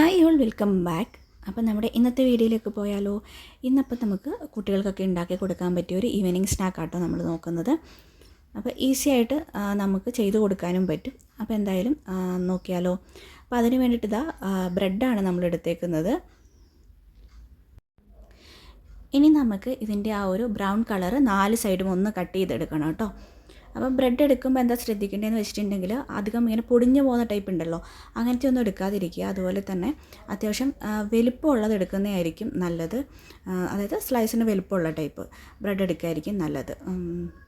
Hi all welcome back അപ്പോൾ നമ്മുടെ ഇന്നത്തെ വീഡിയോയിലേക്ക് പോയാലോ? ഇന്നപ്പോൾ നമുക്ക് കുട്ടികൾക്കൊക്കെ ഉണ്ടാക്കി കൊടുക്കാൻ പറ്റിയ ഒരു ഈവനിങ് സ്നാക്കാട്ടോ നമ്മൾ നോക്കുന്നത്. അപ്പോൾ ഈസി ആയിട്ട് നമുക്ക് ചെയ്തു കൊടുക്കാനും പറ്റും. അപ്പോൾ എന്തായാലും നോക്കിയാലോ? അപ്പോൾ അതിന് വേണ്ടിയിട്ട് ഇതാ ബ്രെഡാണ് നമ്മൾ എടുത്തേക്കുന്നത്. ഇനി നമുക്ക് ഇതിന്റെ ആ ഒരു ബ്രൗൺ കളറ് നാല് സൈഡും ഒന്ന് കട്ട് ചെയ്തെടുക്കണം കേട്ടോ. അപ്പം ബ്രെഡ് എടുക്കുമ്പോൾ എന്താ ശ്രദ്ധിക്കേണ്ടതെന്ന് വെച്ചിട്ടുണ്ടെങ്കിൽ അധികം ഇങ്ങനെ പൊടിഞ്ഞു പോകുന്ന ടൈപ്പ് ഉണ്ടല്ലോ അങ്ങനത്തെ ഒന്നും എടുക്കാതിരിക്കുക. അതുപോലെ തന്നെ അത്യാവശ്യം വലിപ്പമുള്ളത് എടുക്കുന്നതായിരിക്കും നല്ലത്. അതായത് സ്ലൈസിന് വലിപ്പമുള്ള ടൈപ്പ് ബ്രെഡ് എടുക്കുകയായിരിക്കും നല്ലത്.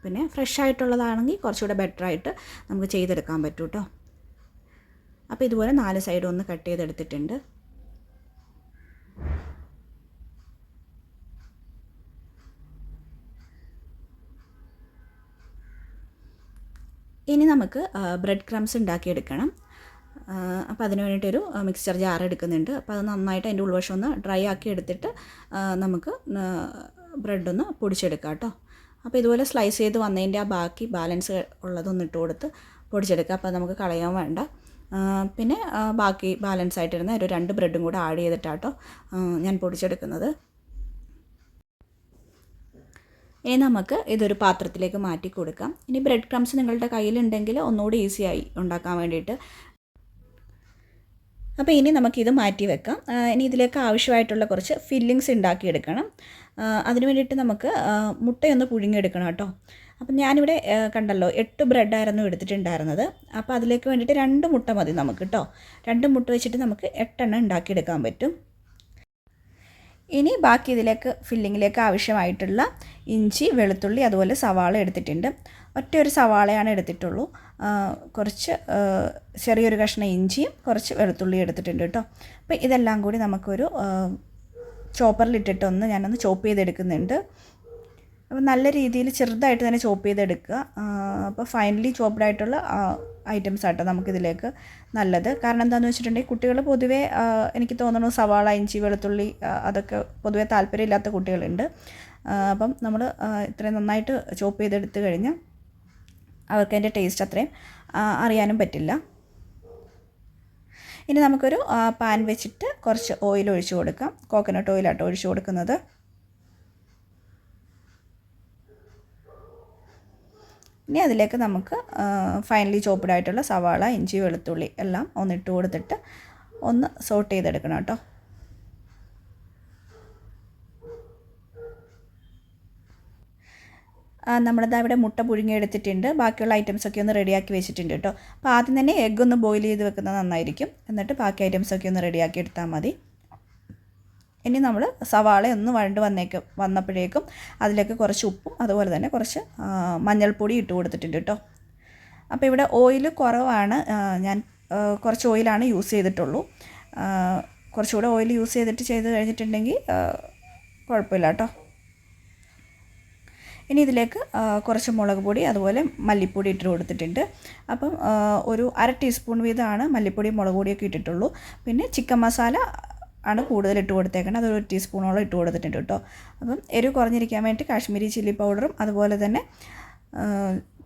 പിന്നെ ഫ്രഷ് ആയിട്ടുള്ളതാണെങ്കിൽ കുറച്ചുകൂടെ ബെറ്റർ ആയിട്ട് നമുക്ക് ചെയ്തെടുക്കാൻ പറ്റും കേട്ടോ അപ്പോൾ ഇതുപോലെ നാല് സൈഡും ഒന്ന് കട്ട് ചെയ്തെടുത്തിട്ടുണ്ട്. ഇനി നമുക്ക് ബ്രെഡ് ക്രംസ് ഉണ്ടാക്കിയെടുക്കണം. അപ്പോൾ അതിന് വേണ്ടിയിട്ടൊരു മിക്സ്ചർ ജാർ എടുക്കുന്നുണ്ട്. അപ്പോൾ അത് നന്നായിട്ട് അതിന്റെ ഉൾവശം ഒന്ന് ഡ്രൈ ആക്കി എടുത്തിട്ട് നമുക്ക് ബ്രെഡ് ഒന്ന് പൊടിച്ചെടുക്കാം കേട്ടോ. അപ്പോൾ ഇതുപോലെ സ്ലൈസ് ചെയ്ത് വന്നതിന്റെ ആ ബാക്കി ബാലൻസ് ഉള്ളതൊന്ന് ഇട്ട് കൊടുത്ത് പൊടിച്ചെടുക്കുക അപ്പോൾ നമുക്ക് കളയാൻ വേണ്ട. പിന്നെ ബാക്കി ബാലൻസ് ആയിട്ടിരുന്ന ഒരു രണ്ട് ബ്രെഡും കൂടെ ആഡ് ചെയ്തിട്ടാട്ടോ ഞാൻ പൊടിച്ചെടുക്കുന്നത്. ഇനി നമുക്ക് ഇതൊരു പാത്രത്തിലേക്ക് മാറ്റി കൊടുക്കാം. ഇനി ബ്രെഡ് ക്രംസ് നിങ്ങളുടെ കയ്യിലുണ്ടെങ്കിൽ ഒന്നുകൂടി ഈസിയായി ഉണ്ടാക്കാൻ വേണ്ടിയിട്ട്. അപ്പോൾ ഇനി നമുക്കിത് മാറ്റി വെക്കാം. ഇനി ഇതിലേക്ക് ആവശ്യമായിട്ടുള്ള കുറച്ച് ഫില്ലിങ്സ് ഉണ്ടാക്കിയെടുക്കണം. അതിന് വേണ്ടിയിട്ട് നമുക്ക് മുട്ടയൊന്ന് പുഴുങ്ങിയെടുക്കണം കേട്ടോ. അപ്പം ഞാനിവിടെ കണ്ടല്ലോ എട്ട് ബ്രെഡായിരുന്നു എടുത്തിട്ടുണ്ടായിരുന്നത്. അപ്പോൾ അതിലേക്ക് വേണ്ടിയിട്ട് രണ്ട് മുട്ട മതി നമുക്ക് കേട്ടോ. രണ്ട് മുട്ട വെച്ചിട്ട് നമുക്ക് എട്ടെണ്ണം ഉണ്ടാക്കിയെടുക്കാൻ പറ്റും. ഇനി ബാക്കി ഇതിലേക്ക് ഫില്ലിങ്ങിലേക്ക് ആവശ്യമായിട്ടുള്ള ഇഞ്ചി വെളുത്തുള്ളി അതുപോലെ സവാള എടുത്തിട്ടുണ്ട്. ഒറ്റ ഒരു സവാളയാണ് എടുത്തിട്ടുള്ളൂ. കുറച്ച് ചെറിയൊരു കഷ്ണം ഇഞ്ചിയും കുറച്ച് വെളുത്തുള്ളി എടുത്തിട്ടുണ്ട് കേട്ടോ. അപ്പോൾ ഇതെല്ലാം കൂടി നമുക്കൊരു ചോപ്പറിലിട്ടിട്ട് ഒന്ന് ഞാനൊന്ന് ചോപ്പ് ചെയ്തെടുക്കുന്നുണ്ട്. അപ്പോൾ നല്ല രീതിയിൽ ചെറുതായിട്ട് തന്നെ ചോപ്പ് ചെയ്തെടുക്കുക. അപ്പോൾ ഫൈനലി ചോപ്ഡ് ആയിട്ടുള്ള ഐറ്റംസ് ആട്ടോ നമുക്കിതിലേക്ക് നല്ലത്. കാരണം എന്താണെന്ന് വെച്ചിട്ടുണ്ടെങ്കിൽ കുട്ടികൾ പൊതുവേ എനിക്ക് തോന്നുന്നു സവാള ഇഞ്ചി വെളുത്തുള്ളി അതൊക്കെ പൊതുവേ താല്പര്യമില്ലാത്ത കുട്ടികളുണ്ട്. അപ്പം നമ്മൾ ഇത്രയും നന്നായിട്ട് ചോപ്പ് ചെയ്തെടുത്ത് കഴിഞ്ഞാൽ അവർക്ക് അതിന്റെ ടേസ്റ്റ് അത്രയും അറിയാനും പറ്റില്ല. ഇനി നമുക്കൊരു പാൻ വെച്ചിട്ട് കുറച്ച് ഓയിൽ ഒഴിച്ചു കൊടുക്കാം. കോക്കനട്ട് ഓയിലാട്ടോ ഒഴിച്ചു കൊടുക്കുന്നത്. ഇനി അതിലേക്ക് നമുക്ക് ഫൈനലി ചോപ്പ്ഡ് ആയിട്ടുള്ള സവാള ഇഞ്ചി വെളുത്തുള്ളി എല്ലാം ഒന്നിട്ട് കൊടുത്തിട്ട് ഒന്ന് സോട്ട് ചെയ്തെടുക്കണം കേട്ടോ. നമ്മളിതാ ഇവിടെ മുട്ട പുഴുങ്ങിയെടുത്തിട്ടുണ്ട്. ബാക്കിയുള്ള ഐറ്റംസ് ഒക്കെ ഒന്ന് റെഡിയാക്കി വെച്ചിട്ടുണ്ട് കേട്ടോ. അപ്പോൾ ആദ്യം തന്നെ എഗ്ഗ് ഒന്ന് ബോയിൽ ചെയ്ത് വെക്കുന്നത് നന്നായിരിക്കും. എന്നിട്ട് ബാക്കി ഐറ്റംസൊക്കെ ഒന്ന് റെഡിയാക്കി എടുത്താൽ മതി. ഇനി നമ്മൾ സവാള ഒന്ന് വഴണ്ട് വന്നേക്കും വന്നപ്പോഴേക്കും അതിലേക്ക് കുറച്ച് ഉപ്പും അതുപോലെ തന്നെ കുറച്ച് മഞ്ഞൾപ്പൊടി ഇട്ട് കൊടുത്തിട്ടുണ്ട് കേട്ടോ അപ്പോൾ ഇവിടെ ഓയിൽ കുറവാണ് ഞാൻ കുറച്ച് ഓയിലാണ് യൂസ് ചെയ്തിട്ടുള്ളൂ. കുറച്ചുകൂടെ ഓയിൽ യൂസ് ചെയ്തിട്ട് ചെയ്ത് കഴിഞ്ഞിട്ടുണ്ടെങ്കിൽ കുഴപ്പമില്ല കേട്ടോ ഇനി ഇതിലേക്ക് കുറച്ച് മുളക് പൊടി അതുപോലെ മല്ലിപ്പൊടി ഇട്ട് കൊടുത്തിട്ടുണ്ട്. അപ്പം ഒരു അര ടീസ്പൂൺ വീതമാണ് മല്ലിപ്പൊടിയും മുളക് പൊടിയൊക്കെ ഇട്ടിട്ടുള്ളൂ. പിന്നെ ചിക്കൻ മസാല ആണ് കൂടുതൽ ഇട്ട് കൊടുത്തേക്കുന്നത് അതൊരു ടീസ്പൂണോളം ഇട്ട് കൊടുത്തിട്ടുണ്ട് കേട്ടോ. അപ്പം എരിവ് കുറഞ്ഞിരിക്കാൻ വേണ്ടി കാശ്മീരി ചില്ലി പൗഡറും അതുപോലെ തന്നെ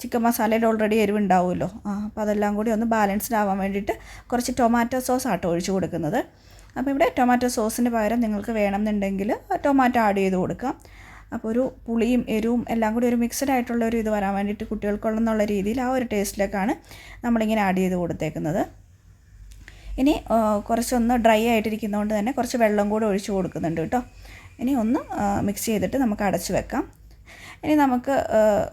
ചിക്കൻ മസാലയിൽ ഓൾറെഡി എരിവ് ഉണ്ടാവുമല്ലോ. ആ അപ്പോൾ അതെല്ലാം കൂടി ഒന്ന് ബാലൻസ്ഡ് ആവാൻ വേണ്ടിയിട്ട് കുറച്ച് ടൊമാറ്റോ സോസ് ആട്ടോ ഒഴിച്ച് കൊടുക്കുന്നത്. അപ്പോൾ ഇവിടെ ടൊമാറ്റോ സോസിന് പകരം നിങ്ങൾക്ക് വേണമെന്നുണ്ടെങ്കിൽ ടൊമാറ്റോ ആഡ് ചെയ്ത് കൊടുക്കാം. അപ്പോൾ ഒരു പുളിയും എരിവും എല്ലാം കൂടി ഒരു മിക്സഡ് ആയിട്ടുള്ള ഒരു ഇത് വരാൻ വേണ്ടിയിട്ട് കുട്ടികൾക്കുള്ളെന്നുള്ള രീതിയിൽ ആ ഒരു ടേസ്റ്റിലേക്കാണ് നമ്മളിങ്ങനെ ആഡ് ചെയ്ത് കൊടുത്തേക്കുന്നത്. ഇനി കുറച്ചൊന്ന് ഡ്രൈ ആയിട്ടിരിക്കുന്നതുകൊണ്ട് തന്നെ കുറച്ച് വെള്ളം കൂടെ ഒഴിച്ചു കൊടുക്കുന്നുണ്ട് കേട്ടോ. ഇനി ഒന്ന് മിക്സ് ചെയ്തിട്ട് നമുക്ക് അടച്ചു വെക്കാം. ഇനി നമുക്ക്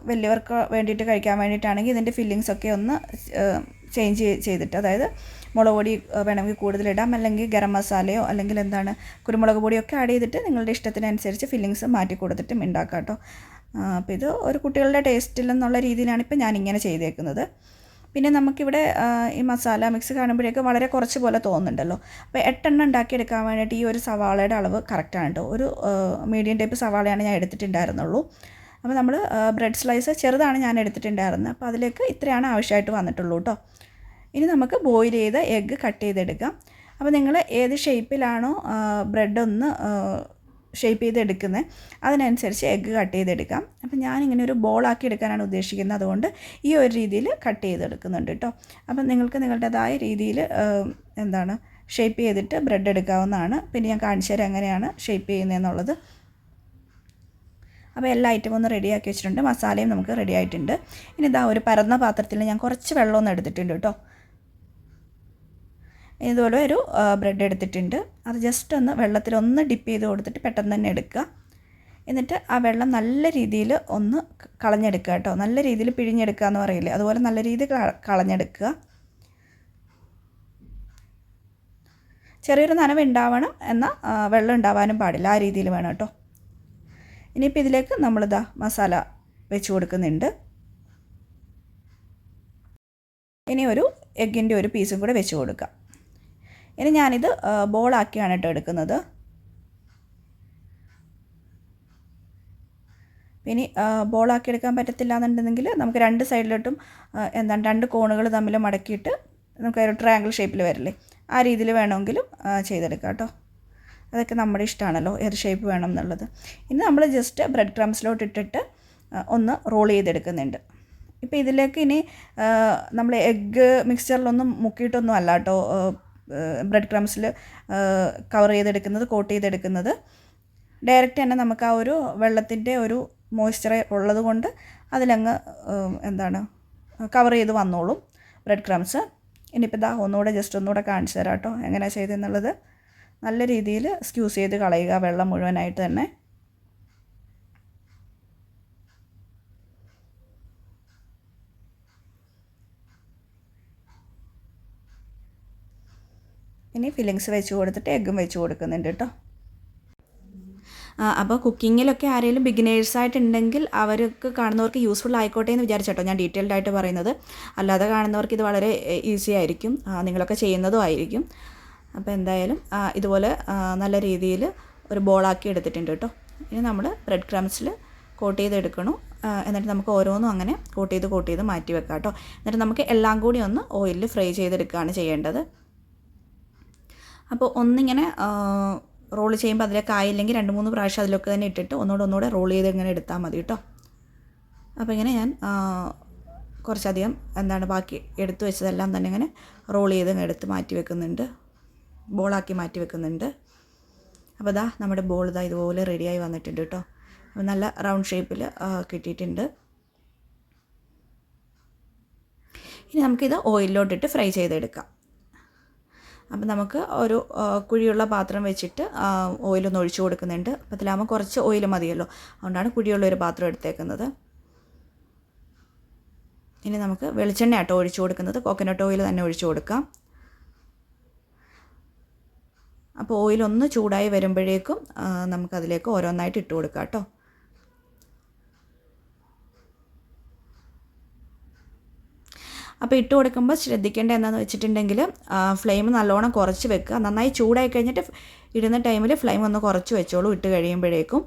വലിയവർക്ക് വേണ്ടിയിട്ട് കഴിക്കാൻ വേണ്ടിയിട്ടാണെങ്കിൽ ഇതിന്റെ ഫില്ലിങ്സ് ഒക്കെ ഒന്ന് ചേഞ്ച് ചെയ്തിട്ട് അതായത് മുളക് പൊടി വേണമെങ്കിൽ കൂടുതലിടാം അല്ലെങ്കിൽ ഗരം മസാലയോ അല്ലെങ്കിൽ എന്താണ് കുരുമുളക് പൊടിയൊക്കെ ആഡ് ചെയ്തിട്ട് നിങ്ങളുടെ ഇഷ്ടത്തിനനുസരിച്ച് ഫില്ലിങ്സ് മാറ്റി കൊടുത്തിട്ടും ഉണ്ടാക്കാം കേട്ടോ. അപ്പോൾ ഇത് ഒരു കുട്ടികളുടെ ടേസ്റ്റിൽ എന്നുള്ള രീതിയിലാണ് ഇപ്പോൾ ഞാനിങ്ങനെ ചെയ്തേക്കുന്നത്. പിന്നെ നമുക്കിവിടെ ഈ മസാല മിക്സ് കാണുമ്പോഴേക്ക് വളരെ കുറച്ച് പോലെ തോന്നുന്നുണ്ടല്ലോ. അപ്പോൾ എട്ടെണ്ണം ഉണ്ടാക്കിയെടുക്കാൻ വേണ്ടിയിട്ട് ഈ ഒരു സവാളയുടെ അളവ് കറക്റ്റാണ് കേട്ടോ ഒരു മീഡിയം ടൈപ്പ് സവാളയാണ് ഞാൻ എടുത്തിട്ടുണ്ടായിരുന്നുള്ളൂ. അപ്പോൾ നമ്മൾ ബ്രെഡ് സ്ലൈസ് ചെറുതാണ് ഞാൻ എടുത്തിട്ടുണ്ടായിരുന്നത്. അപ്പോൾ അതിലേക്ക് ഇത്രയാണ് ആവശ്യമായിട്ട് വന്നിട്ടുള്ളൂ കേട്ടോ ഇനി നമുക്ക് ബോയിൽ ചെയ്ത എഗ്ഗ് കട്ട് ചെയ്തെടുക്കാം. അപ്പോൾ നിങ്ങൾ ഏത് ഷേപ്പിലാണോ ബ്രെഡ് ഒന്ന് ഷേപ്പ് ചെയ്തെടുക്കുന്നത് അതിനനുസരിച്ച് എഗ്ഗ് കട്ട് ചെയ്തെടുക്കാം. അപ്പം ഞാനിങ്ങനെ ഒരു ബോളാക്കി എടുക്കാനാണ് ഉദ്ദേശിക്കുന്നത്. അതുകൊണ്ട് ഈ ഒരു രീതിയിൽ കട്ട് ചെയ്തെടുക്കുന്നുണ്ട് കേട്ടോ അപ്പം നിങ്ങൾക്ക് നിങ്ങളുടേതായ രീതിയിൽ എന്താണ് ഷേപ്പ് ചെയ്തിട്ട് ബ്രെഡ് എടുക്കാവുന്നതാണ്. പിന്നെ ഞാൻ കാണിച്ചു തരാം എങ്ങനെയാണ് ഷേപ്പ് ചെയ്യുന്നതെന്നുള്ളത് അപ്പോൾ എല്ലാ ഐറ്റവും ഒന്ന് റെഡിയാക്കി വെച്ചിട്ടുണ്ട്. മസാലയും നമുക്ക് റെഡി ആയിട്ടുണ്ട്. ഇനി ഇതാ ഒരു പരന്ന പാത്രത്തിൽ ഞാൻ കുറച്ച് വെള്ളമൊന്നും എടുത്തിട്ടുണ്ട് കേട്ടോ ഇതുപോലെ ഒരു ബ്രെഡ് എടുത്തിട്ടുണ്ട്. അത് ജസ്റ്റ് ഒന്ന് വെള്ളത്തിൽ ഒന്ന് ഡിപ്പ് ചെയ്ത് കൊടുത്തിട്ട് പെട്ടെന്ന് തന്നെ എടുക്കുക. എന്നിട്ട് ആ വെള്ളം നല്ല രീതിയിൽ ഒന്ന് കളഞ്ഞെടുക്കുക കേട്ടോ. നല്ല രീതിയിൽ പിഴിഞ്ഞെടുക്കുക എന്ന് പറയില്ലേ? അതുപോലെ നല്ല രീതിയിൽ കളഞ്ഞെടുക്കുക. ചെറിയൊരു നനവ് ഉണ്ടാവണം എന്നാൽ വെള്ളം ഉണ്ടാവാനും പാടില്ല. ആ രീതിയിൽ വേണം കേട്ടോ. ഇനിയിപ്പോൾ ഇതിലേക്ക് നമ്മളിതാ മസാല വെച്ച് കൊടുക്കുന്നുണ്ട്. ഇനി ഒരു എഗ്ഗിന്റെ ഒരു പീസും കൂടെ വെച്ച് കൊടുക്കാം. ഇനി ഞാനിത് ബോളാക്കിയാണ് കേട്ടോ എടുക്കുന്നത്. ഇനി ബോളാക്കി എടുക്കാൻ പറ്റത്തില്ല എന്നുണ്ടെങ്കിൽ നമുക്ക് രണ്ട് സൈഡിലോട്ടും എന്താണ് രണ്ട് കോണുകൾ തമ്മിൽ മടക്കിയിട്ട് നമുക്ക് ഒരു ട്രയാങ്കിൾ ഷേപ്പിൽ വരില്ലേ ആ രീതിയിൽ വേണമെങ്കിലും ചെയ്തെടുക്കാം കേട്ടോ അതൊക്കെ നമ്മുടെ ഇഷ്ടമാണല്ലോ ഏത് ഷേപ്പ് വേണം എന്നുള്ളത്. ഇനി നമ്മൾ ജസ്റ്റ് ബ്രെഡ് ക്രംസിലോട്ട് ഇട്ടിട്ട് ഒന്ന് റോൾ ചെയ്തെടുക്കുന്നുണ്ട്. ഇപ്പോൾ ഇതിലേക്ക് ഇനി നമ്മൾ എഗ്ഗ് മിക്സ്ചറിലൊന്നും മുക്കിയിട്ടൊന്നും അല്ല കേട്ടോ ബ്രെഡ് ക്രംസിൽ കവർ ചെയ്തെടുക്കുന്നത് കോട്ട് ചെയ്തെടുക്കുന്നത്. ഡയറക്റ്റ് തന്നെ നമുക്ക് ആ ഒരു വെള്ളത്തിന്റെ ഒരു മോയ്സ്ചർ ഉള്ളത് കൊണ്ട് അതിലങ്ങ് എന്താണ് കവർ ചെയ്ത് വന്നോളും ബ്രെഡ് ക്രംസ്. ഇനിയിപ്പോൾ ഇതാ ഒന്നുകൂടെ ജസ്റ്റ് ഒന്നുകൂടെ കാണിച്ചു തരാം കേട്ടോ എങ്ങനെയാണ് ചെയ്തെന്നുള്ളത് നല്ല രീതിയിൽ സ്ക്യൂസ് ചെയ്ത് കളയുക വെള്ളം മുഴുവനായിട്ട് തന്നെ. ഇനി ഫില്ലിങ്സ് വെച്ച് കൊടുത്തിട്ട് എഗ്ഗും വെച്ച് കൊടുക്കുന്നുണ്ട് കേട്ടോ അപ്പോൾ കുക്കിങ്ങിലൊക്കെ ആരെങ്കിലും ബിഗിനേഴ്സ് ആയിട്ടുണ്ടെങ്കിൽ അവർക്ക് കാണുന്നവർക്ക് യൂസ്ഫുൾ ആയിക്കോട്ടെ എന്ന് വിചാരിച്ചോട്ടോ ഞാൻ ഡീറ്റെയിൽഡ് ആയിട്ട് പറയുന്നത്. അല്ലാതെ കാണുന്നവർക്ക് ഇത് വളരെ ഈസി ആയിരിക്കും. നിങ്ങളൊക്കെ ചെയ്യുന്നതും ആയിരിക്കും. അപ്പോൾ എന്തായാലും ഇതുപോലെ നല്ല രീതിയിൽ ഒരു ബോളാക്കി എടുത്തിട്ടുണ്ട് കേട്ടോ ഇനി നമ്മൾ ബ്രെഡ് ക്രംസിൽ കോട്ട് ചെയ്തെടുക്കണം എന്നിട്ട് നമുക്ക് ഓരോന്നും അങ്ങനെ കോട്ട് ചെയ്ത് കോട്ട് ചെയ്ത് മാറ്റി വെക്കാം കേട്ടോ എന്നിട്ട് നമുക്ക് എല്ലാം കൂടി ഒന്ന് ഓയിലിൽ ഫ്രൈ ചെയ്തെടുക്കുകയാണ് ചെയ്യേണ്ടത്. അപ്പോൾ ഒന്നിങ്ങനെ റോൾ ചെയ്യുമ്പോൾ അതിലേക്ക് ആയില്ലെങ്കിൽ രണ്ട് മൂന്ന് പ്രാവശ്യം അതിലൊക്കെ തന്നെ ഇട്ടിട്ട് ഒന്നുകൂടെ ഒന്നുകൂടെ റോൾ ചെയ്ത് ഇങ്ങനെ എടുത്താൽ മതി കേട്ടോ. അപ്പോൾ ഇങ്ങനെ ഞാൻ കുറച്ചധികം എന്താണ് ബാക്കി എടുത്തു വെച്ചതെല്ലാം തന്നെ ഇങ്ങനെ റോൾ ചെയ്ത് എടുത്ത് മാറ്റി വെക്കുന്നുണ്ട്. ബോളാക്കി മാറ്റി വെക്കുന്നുണ്ട്. അപ്പോൾ ഇതാ നമ്മുടെ ബോൾ ഇതാ ഇതുപോലെ റെഡിയായി വന്നിട്ടുണ്ട് കേട്ടോ. അപ്പോൾ നല്ല റൗണ്ട് ഷേപ്പിൽ കിട്ടിയിട്ടുണ്ട്. ഇനി നമുക്കിത് ഓയിലിലോട്ടിട്ട് ഫ്രൈ ചെയ്തെടുക്കാം. അപ്പം നമുക്ക് ഒരു കുഴിയുള്ള പാത്രം വെച്ചിട്ട് ഓയിലൊന്ന് ഒഴിച്ചു കൊടുക്കുന്നുണ്ട്. അപ്പോൾ അതിലാകുമ്പോൾ കുറച്ച് ഓയിൽ മതിയല്ലോ. അതുകൊണ്ടാണ് കുഴിയുള്ള ഒരു പാത്രം എടുത്തേക്കുന്നത്. ഇനി നമുക്ക് വെളിച്ചെണ്ണ ആട്ടോ ഒഴിച്ചു കൊടുക്കുന്നത്. കോക്കനട്ട് ഓയിൽ തന്നെ ഒഴിച്ചു കൊടുക്കാം. അപ്പോൾ ഓയിലൊന്ന് ചൂടായി വരുമ്പോഴേക്കും നമുക്കതിലേക്ക് ഓരോന്നായിട്ട് ഇട്ട് കൊടുക്കാം കേട്ടോ. അപ്പോൾ ഇട്ട് കൊടുക്കുമ്പോൾ ശ്രദ്ധിക്കേണ്ട എന്താണെന്ന് വെച്ചിട്ടുണ്ടെങ്കിൽ ഫ്ലെയിം നല്ലോണം കുറച്ച് വെക്കുക. നന്നായി ചൂടായി കഴിഞ്ഞിട്ട് ഇടുന്ന ടൈമിൽ ഫ്ലെയിം ഒന്ന് കുറച്ച് വെച്ചോളൂ ഇട്ട് കഴിയുമ്പോഴേക്കും.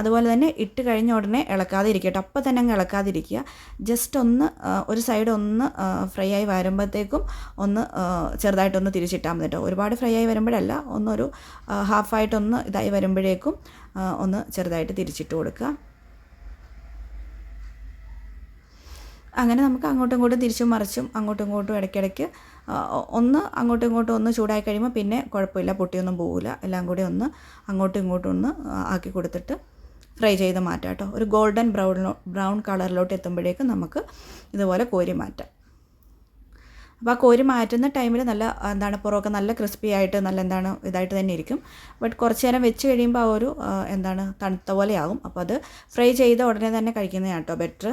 അതുപോലെ തന്നെ ഇട്ട് കഴിഞ്ഞ ഉടനെ ഇളക്കാതെ ഇരിക്കട്ടെ അപ്പോൾ തന്നെ അങ്ങ് ഇളക്കാതിരിക്കുക. ജസ്റ്റ് ഒന്ന് ഒരു സൈഡ് ഒന്ന് ഫ്രൈ ആയി വരുമ്പോഴത്തേക്കും ഒന്ന് ചെറുതായിട്ടൊന്ന് തിരിച്ചിട്ടാൽ മതി കേട്ടോ. ഒരുപാട് ഫ്രൈ ആയി വരുമ്പോഴല്ല ഒന്നൊരു ഹാഫായിട്ടൊന്ന് ഇതായി വരുമ്പോഴേക്കും ഒന്ന് ചെറുതായിട്ട് തിരിച്ചിട്ട് കൊടുക്കുക. അങ്ങനെ നമുക്ക് അങ്ങോട്ടും ഇങ്ങോട്ടും തിരിച്ചും മറിച്ചും അങ്ങോട്ടും ഇങ്ങോട്ടും ഇടയ്ക്കിടയ്ക്ക് ഒന്ന് അങ്ങോട്ടും ഇങ്ങോട്ടും ഒന്ന് ചൂടായി കഴിയുമ്പോൾ പിന്നെ കുഴപ്പമില്ല പൊട്ടിയൊന്നും പോകില്ല എല്ലാം കൂടി ഒന്ന് അങ്ങോട്ടും ഇങ്ങോട്ടും ഒന്ന് ആക്കി കൊടുത്തിട്ട് ഫ്രൈ ചെയ്ത് മാറ്റാം കേട്ടോ ഒരു ഗോൾഡൻ ബ്രൗൺ ബ്രൗൺ കളറിലോട്ട് എത്തുമ്പോഴേക്കും നമുക്ക് ഇതുപോലെ കോരി മാറ്റാം. അപ്പോൾ ആ കോരി മാറ്റുന്ന ടൈമിൽ നല്ല എന്താണ് പുറമൊക്കെ നല്ല ക്രിസ്പി ആയിട്ട് നല്ല എന്താണ് ഇതായിട്ട് തന്നെ ഇരിക്കും. ബട്ട് കുറച്ച് നേരം വെച്ച് കഴിയുമ്പോൾ ആ ഒരു എന്താണ് തണുത്ത പോലെയാകും അപ്പോൾ അത് ഫ്രൈ ചെയ്ത ഉടനെ തന്നെ കഴിക്കുന്നതാണ് കേട്ടോ ബെറ്റർ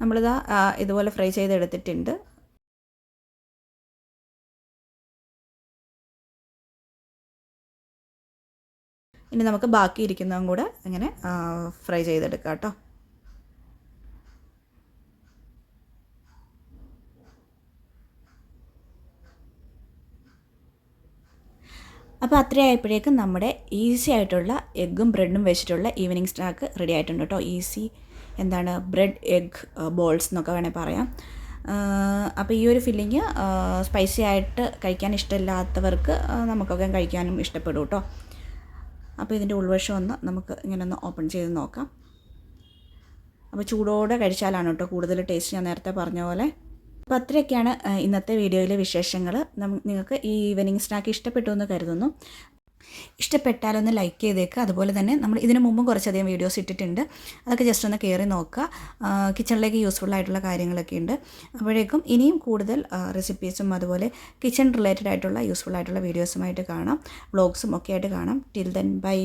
നമ്മളിതാ ഇതുപോലെ ഫ്രൈ ചെയ്തെടുത്തിട്ടുണ്ട്. ഇനി നമുക്ക് ബാക്കി ഇരിക്കുന്നതും കൂടെ ഇങ്ങനെ ഫ്രൈ ചെയ്തെടുക്കാം കേട്ടോ. അപ്പോൾ അത്രയായപ്പോഴേക്കും നമ്മുടെ ഈസി ആയിട്ടുള്ള എഗ്ഗും ബ്രെഡും വെച്ചിട്ടുള്ള ഈവനിങ് സ്നാക്ക് റെഡി ആയിട്ടുണ്ട് കേട്ടോ. ഈസി എന്താണ് ബ്രെഡ് എഗ് ബോൾസ് എന്നൊക്കെ വേണമെങ്കിൽ പറയാം. അപ്പോൾ ഈ ഒരു ഫില്ലിങ് സ്പൈസി ആയിട്ട് കഴിക്കാൻ ഇഷ്ടമില്ലാത്തവർക്ക് നമുക്കൊക്കെ കഴിക്കാനും ഇഷ്ടപ്പെടും കേട്ടോ. അപ്പോൾ ഇതിന്റെ ഉൾവശം ഒന്ന് നമുക്ക് ഇങ്ങനെ ഒന്ന് ഓപ്പൺ ചെയ്ത് നോക്കാം. അപ്പോൾ ചൂടോടെ കഴിച്ചാലാണ് കേട്ടോ കൂടുതൽ ടേസ്റ്റ് ഞാൻ നേരത്തെ പറഞ്ഞ പോലെ. അപ്പോൾ അത്രയൊക്കെയാണ് ഇന്നത്തെ വീഡിയോയിലെ വിശേഷങ്ങൾ നിങ്ങൾക്ക് ഈ ഈവനിങ് സ്നാക്ക് ഇഷ്ടപ്പെട്ടു എന്ന് കരുതുന്നു. ഇഷ്ടപ്പെട്ടാലൊന്ന് ലൈക്ക് ചെയ്തേക്കുക അതുപോലെ തന്നെ നമ്മൾ ഇതിനു മുമ്പും കുറച്ചധികം വീഡിയോസ് ഇട്ടിട്ടുണ്ട്. അതൊക്കെ ജസ്റ്റ് ഒന്ന് കയറി നോക്കുക. കിച്ചണിലേക്ക് യൂസ്ഫുൾ ആയിട്ടുള്ള കാര്യങ്ങളൊക്കെ ഉണ്ട്. അപ്പോഴേക്കും ഇനിയും കൂടുതൽ റെസിപ്പീസും അതുപോലെ കിച്ചൺ റിലേറ്റഡ് ആയിട്ടുള്ള യൂസ്ഫുൾ ആയിട്ടുള്ള വീഡിയോസുമായിട്ട് കാണാം. വ്ളോഗ്സും ഒക്കെ ആയിട്ട് കാണാം. Till then bye